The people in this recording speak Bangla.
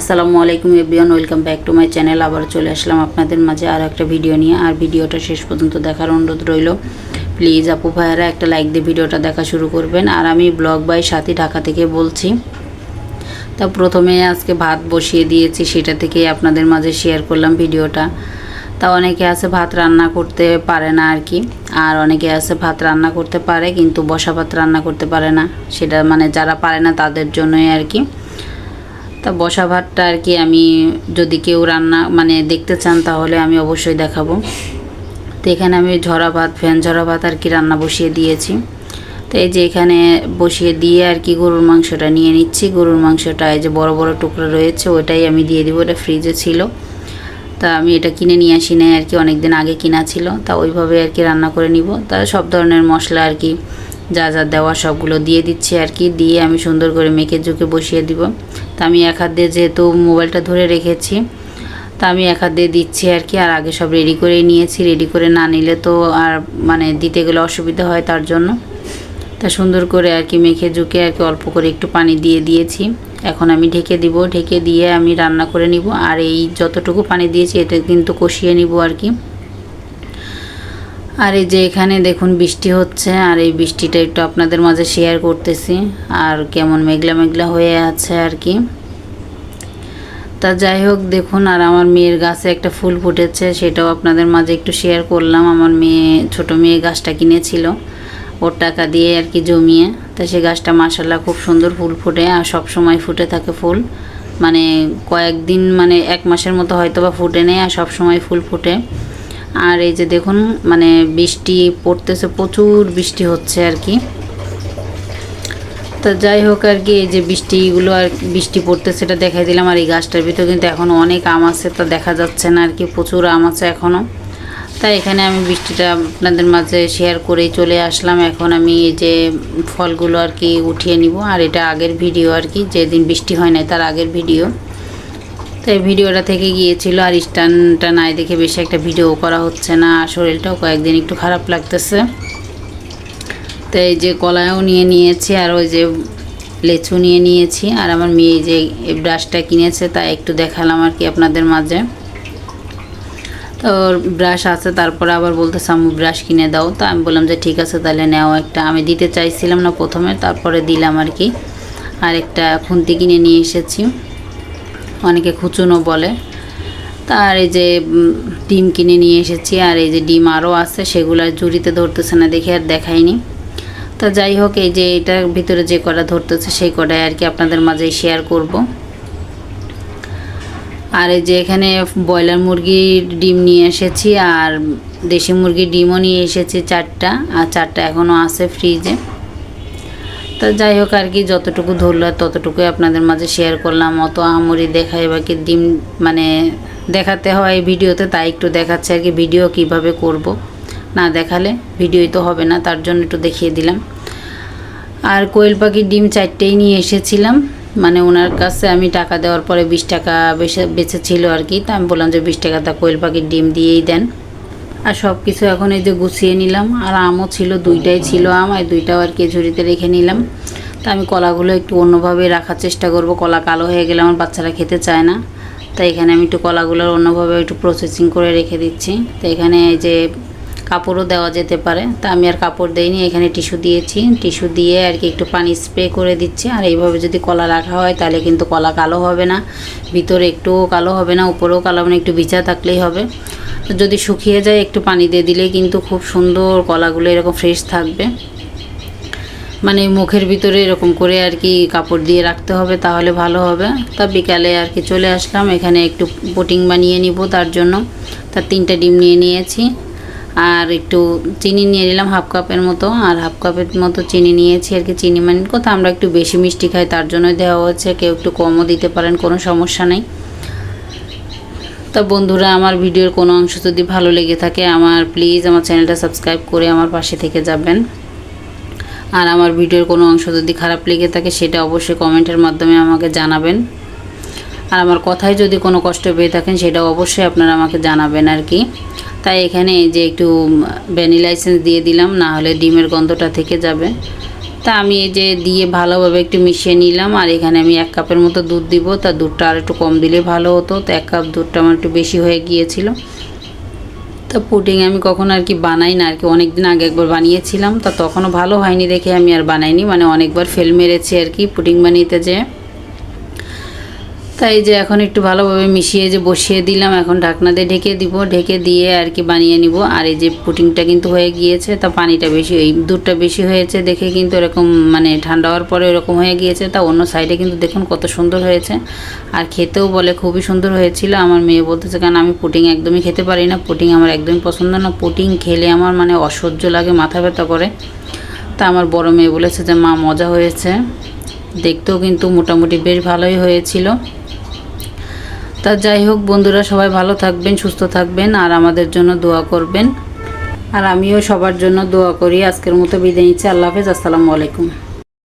আসসালামু আলাইকুম everyone, welcome back to my channel. আবার চলে আসলাম আপনাদের মাঝে আর একটা ভিডিও নিয়ে। আর ভিডিওটা শেষ পর্যন্ত দেখার অনুরোধ রইল। প্লিজ আপু ভাইয়ারা একটা লাইক দিয়ে ভিডিওটা দেখা শুরু করবেন। আর আমি ব্লগ বাই সাথী ঢাকা থেকে বলছি। তা প্রথমে আজকে ভাত বসিয়ে দিয়েছি, সেটা থেকে আপনাদের মাঝে শেয়ার করলাম ভিডিওটা। তা অনেকে আছে ভাত রান্না করতে পারে না আর কি। আর অনেকে আছে ভাত রান্না করতে পারে, কিন্তু বসা ভাত রান্না করতে পারে না। সেটা মানে যারা পারে না তাদের জন্যই আর কি। তা বসা ভাতটা আর কি আমি যদি কেউ রান্না মানে দেখতে চান তাহলে আমি অবশ্যই দেখাবো। তো এখানে আমি ঝরা ভাত ফ্যান ঝরা ভাত আর কি রান্না বসিয়ে দিয়েছি। তো এই যে এখানে বসিয়ে দিয়ে আর কি গরুর মাংসটা নিয়ে নিচ্ছি। গরুর মাংসটা এই যে বড় বড় টুকরো রয়েছে, ওটাই আমি দিয়ে দিব। ওটা ফ্রিজে ছিল। তা আমি এটা কিনে নিয়ে আসি নাই আর কি অনেক দিন আগে কিনা ছিল। তা ওইভাবে আর কি রান্না করে নিব। তা সব ধরনের মশলা আর কি যা যা দেওয়া সবগুলো দিয়ে দিচ্ছি আর কি। দিয়ে আমি সুন্দর করে মেখে ঝুঁকে বসিয়ে দিব। তা আমি এক হাত দিয়ে যেহেতু মোবাইলটা ধরে রেখেছি, তা আমি এক হাত দিয়ে দিচ্ছি আর কি। আর আগে সব রেডি করে নিয়েছি। রেডি করে না নিলে তো আর মানে দিতে গেলে অসুবিধা হয় তার জন্য। তা সুন্দর করে আর কি মেখে ঝুঁকে আর কি অল্প করে একটু পানি দিয়ে দিয়েছি। এখন আমি ঢেকে দিব। ঢেকে দিয়ে আমি রান্না করে নিব। আর এই যতটুকু পানি দিয়েছি, এটা কিন্তু কষিয়ে নিব আর কি। আর এই যে এখানে দেখুন বৃষ্টি হচ্ছে, আর এই বৃষ্টিটা একটু আপনাদের মাঝে শেয়ার করতেছি, আর কেমন মেঘলা মেঘলা হয়ে আছে আর কি। তা যাই হোক দেখুন, আর আমার মেয়ের গাছে একটা ফুল ফুটেছে, সেটাও আপনাদের মাঝে একটু শেয়ার করলাম। আমার মেয়ে, ছোট মেয়ে গাছটা কিনেছিল, ওর টাকা দিয়ে আর কি জমিয়ে। তা সে গাছটা মাসাল্লাহ খুব সুন্দর ফুল ফুটে, আর সব সময় ফুটে থাকে ফুল। মানে কয়েকদিন মানে এক মাসের মতো হয়তো বা ফুটে নেই, আর সব সময় ফুল ফুটে। আর এই যে দেখুন মানে বৃষ্টি পড়তেছে, প্রচুর বৃষ্টি হচ্ছে আর কি। তো যাই হোক আর কি, এই যে বৃষ্টিগুলো আর বৃষ্টি পড়তে সেটা দেখাই দিলাম। আর এই গাছটার ভিতর কিন্তু এখনও অনেক আম আছে, তা দেখা যাচ্ছে না আর কি, প্রচুর আম আছে এখনও তাই এখানে আমি বৃষ্টিটা আপনাদের মাঝে শেয়ার করেই চলে আসলাম। এখন আমি এই যে ফলগুলো আর কি উঠিয়ে নিব। আর এটা আগের ভিডিও আর কি, যেদিন বৃষ্টি হয় না তার আগের ভিডিও তাই ভিডিওটা থেকে গিয়েছিল, আর স্ট্যান্ডটা নাই দেখে বেশি একটা ভিডিও করা হচ্ছে না, আর শরীরটাও কয়েকদিন একটু খারাপ লাগতেছে। তো এই যে কলাও নিয়ে নিয়েছি, আর ওই যে লেচু নিয়ে নিয়েছি, আর আমার মেয়ে যে ব্রাশটা কিনেছে তা একটু দেখালাম আর কি আপনাদের মাঝে। তো ব্রাশ আছে, তারপরে আবার বলতেছে আমি ব্রাশ কিনে দাও। তা আমি বললাম যে, ঠিক আছে, তাহলে নেও একটা। আমি দিতে চাইছিলাম না প্রথমে, তারপরে দিলাম আর কি। আর একটা খুন্তি কিনে নিয়ে এসেছি। অনেকে খুচুনো বলে। তার এই যে ডিম কিনে নিয়ে এসেছি আর এই যে ডিম আরও আছে, সেগুলো জুড়িতে ধরতেছে না দেখে আর দেখাইনি তা যাই হোক, এই যে এটার ভিতরে যে কটা ধরতেছে, সেই কটাই আর কি আপনাদের মাঝে শেয়ার করব। আর এই যে এখানে ব্রয়লার মুরগির ডিম নিয়ে এসেছি, আর দেশি মুরগির ডিমও নিয়ে এসেছি চারটা, আর চারটা এখনও আছে ফ্রিজে তা যাই হোক আর কি, যতটুকু ধরলো ততটুকুই আপনাদের মাঝে শেয়ার করলাম। অত আমরি দেখাই বা কি ডিম মানে দেখাতে হয় ভিডিওতে, তাই একটু দেখাচ্ছে আর কি ভিডিও কীভাবে করব। না দেখালে ভিডিওই তো হবে না, তার জন্য একটু দেখিয়ে দিলাম। আর কোয়েল পাখির ডিম চারটেই নিয়ে এসেছিলাম। মানে ওনার কাছে আমি টাকা দেওয়ার পরে বিশ টাকা বেঁচে ছিল আর কি, তা আমি বললাম যে বিশ টাকা তা কোয়েল পাখির ডিম দিয়েই দেন। আর সব কিছু এখন এই যে গুছিয়ে নিলাম। আর আমও ছিল, দুইটাই ছিল আম আর দুইটাও আর কি রেখে নিলাম। তা আমি কলাগুলো একটু অন্যভাবে রাখার চেষ্টা করব। কলা কালো হয়ে গেলে আমার বাচ্চারা খেতে চায় না। তাই এখানে আমি একটু কলাগুলোর অন্যভাবে একটু প্রসেসিং করে রেখে দিচ্ছি। তো এখানে এই যে কাপড়ও দেওয়া যেতে পারে। তা আমি আর কাপড় দেইনি, এখানে টিস্যু দিয়েছি। টিস্যু দিয়ে আর কি একটু পানি স্প্রে করে দিচ্ছি। আর এইভাবে যদি কলা রাখা হয়, তাহলে কিন্তু কলা কালো হবে না। ভিতরে একটুও কালো হবে না, উপরেও কালো মানে একটু ভিজা থাকলেই হবে। যদি শুকিয়ে যায়, একটু পানি দিয়ে দিলে কিন্তু খুব সুন্দর কলাগুলো এরকম ফ্রেশ থাকবে। মানে মুখের ভিতরে এরকম করে আর কি কাপড় দিয়ে রাখতে হবে, তাহলে ভালো হবে। তা বিকালে আর কি চলে আসলাম, এখানে একটু পুটিং বানিয়ে নিব তার জন্য। তার তিনটা ডিম নিয়ে নিয়েছি, আর একটু চিনি নিয়ে নিলাম হাফ কাপের মতো, আর হাফ কাপের মতো চিনি নিয়েছি আর কি, চিনি মানে কোথাও আমরা একটু বেশি মিষ্টি খাই, তার জন্যই দেওয়া হচ্ছে কেউ একটু কমও দিতে পারেন, কোনো সমস্যা নেই। তা বন্ধুরা, আমার ভিডিওর কোনো অংশ যদি ভালো লেগে থাকে, আমার প্লিজ আমার চ্যানেলটা সাবস্ক্রাইব করে আমার পাশে থেকে যাবেন। আর আমার ভিডিওর কোনো অংশ যদি খারাপ লেগে থাকে, সেটা অবশ্যই কমেন্টের মাধ্যমে আমাকে জানাবেন। আর আমার কথায় যদি কোনো কষ্ট পেয়ে থাকেন সেটা অবশ্যই আপনারা আমাকে জানাবেন আর কি। তাই এখানে যে একটু ভ্যানিলা এসেন্স দিয়ে দিলাম, না হলে ডিমের গন্ধটা থেকে যাবে। তা আমি এই যে দিয়ে ভালোভাবে একটু মিশিয়ে নিলাম, আর এখানে আমি এক কাপের মতো দুধ দিব। তা দুধটা আর একটু কম দিলে ভালো হতো। তো এক কাপ দুধটা আমার একটু বেশি হয়ে গিয়েছিল। তা পুডিং আমি কখনো আর কি বানাই না, আর কি অনেক দিন আগে একবার বানিয়েছিলাম। তা তখনও ভালো হয়নি দেখে আমি আর বানাইনি। মানে অনেকবার ফেল মেরেছি আর কি পুডিং বানিয়েতে যে তাই যে এখন একটু ভালোভাবে মিশিয়ে যে বসিয়ে দিলাম, এখন ঢাকনা দিয়ে ঢেকে দিব। ঢেকে দিয়ে আর কি বানিয়ে নিব। আর এই যে পুটিংটা কিন্তু হয়ে গিয়েছে, তা পানিটা বেশি, এই দুধটা বেশি হয়েছে দেখে কিন্তু এরকম মানে ঠান্ডা হওয়ার পরে এরকম হয়ে গিয়েছে। তা অন্য সাইডে কিন্তু দেখুন কত সুন্দর হয়েছে। আর খেতেও বলে খুবই সুন্দর হয়েছিল। আমার মেয়ে বলতেছে, কারণ আমি পুটিং একদমই খেতে পারি না। পুটিং আমার একদমই পছন্দ না। পুটিং খেলে আমার মানে অসহ্য লাগে, মাথা ব্যথা করে। তা আমার বড় মেয়ে বলেছে যে, মা, মজা হয়েছে। দেখতেও কিন্তু মোটামুটি বেশ ভালোই হয়েছিল। তা যাই হোক, বন্ধুরা সবাই ভালো থাকবেন, সুস্থ থাকবেন আর আমাদের জন্য দোয়া করবেন। আর আমিও সবার জন্য দোয়া করি। আজকের মতো বিদায় নিচ্ছি। আল্লাহ হাফেজ। আসসালামু আলাইকুম।